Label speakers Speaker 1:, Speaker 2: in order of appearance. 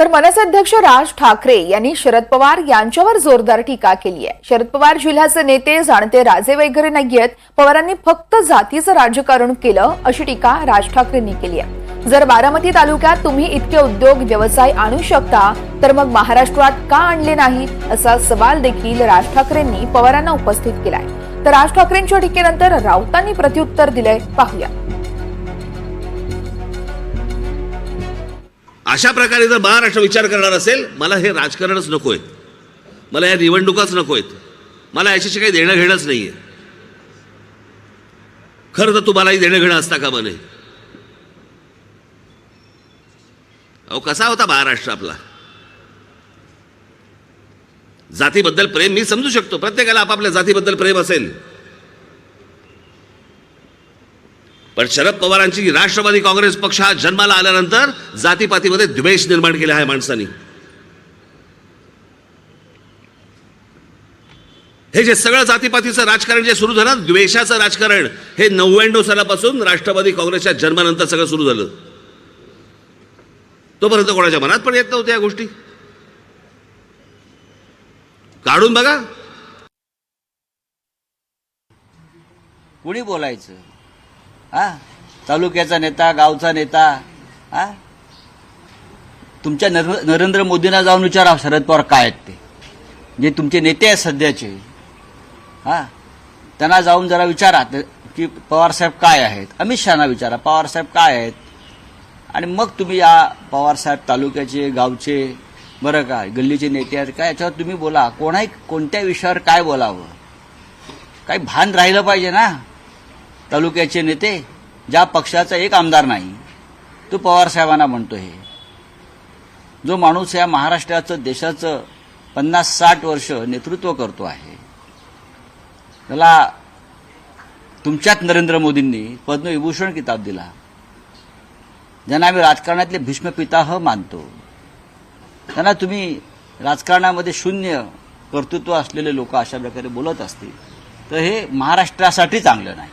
Speaker 1: तर मनसे अध्यक्ष राज ठाकरे यांनी शरद पवार यांच्यावर जोरदार टीका केली आहे. शरद पवार जिल्ह्याचे नेते जाणते राजे वगैरे नाहीयेत पवारांनी फक्त जातीचं राजकारण केलं अशी टीका राज ठाकरेंनी केली आहे. जर बारामती तालुक्यात तुम्ही इतके उद्योग व्यवसाय आणू शकता तर मग महाराष्ट्रात का आणले नाही? असा सवाल देखील राज ठाकरेंनी पवारांना उपस्थित केलाय. तर राज ठाकरेंच्या टीकेनंतर राऊतांनी प्रत्युत्तर दिलंय. पाहूया.
Speaker 2: अशा प्रकारे जर महाराष्ट्र विचार करणार असेल मला हे राजकारणच नको आहे मला या निवडणुकाच नको आहेत मला याच्याशी काही देणं घेणंच नाहीये. खरं तर तुम्हालाही देणं घेणं असता का म्हणे अहो कसा होता महाराष्ट्र आपला? जातीबद्दल प्रेम मी समजू शकतो. प्रत्येकाला आपापल्या जातीबद्दल प्रेम असेल. पण शरद पवारांची राष्ट्रवादी काँग्रेस पक्ष हा जन्माला आल्यानंतर जातीपातीमध्ये द्वेष निर्माण केला आहे माणसांनी. हे जे सगळं जातीपातीचं राजकारण जे सुरू झालं द्वेषाचं राजकारण हे नव्याण्णव सालापासून राष्ट्रवादी काँग्रेसच्या जन्मानंतर सगळं सुरू झालं. तोपर्यंत कोणाच्या मनात पण येत नव्हत्या या गोष्टी. काढून बघा.
Speaker 3: कुणी बोलायचं? हा? तालुक्याचा नेता गावचा नेता हा? तुमच्या नर- नरेंद्र मोदींना जाऊन विचारा शरद पवार काय आहेत ते. जे तुमचे नेते आहेत सध्याचे हा? त्यांना जाऊन जरा विचारा की पवारसाहेब काय आहेत. अमित शहाना विचारा पवारसाहेब काय आहेत? आणि मग तुम्ही या पवारसाहेब तालुक्याचे गावचे बरं का गल्लीचे नेते आहेत काय याच्यावर तुम्ही बोला. कोणाही कोणत्या विषयावर काय बोलावं? काही भान राहिलं पाहिजे ना. तालुक्याचे नेते ज्या पक्षाचा एक आमदार नाही तो पवारसाहेबांना म्हणतो हे. जो माणूस या महाराष्ट्राचं देशाचं पन्नास साठ वर्ष नेतृत्व करतो आहे त्याला तुमच्यात नरेंद्र मोदींनी पद्मविभूषण किताब दिला. ज्यांना आम्ही राजकारणातले भीष्म पिताह मानतो. त्यांना तुम्ही राजकारणामध्ये शून्य कर्तृत्व असलेले लोक अशा प्रकारे बोलत असतील तर हे महाराष्ट्रासाठी चांगलं नाही.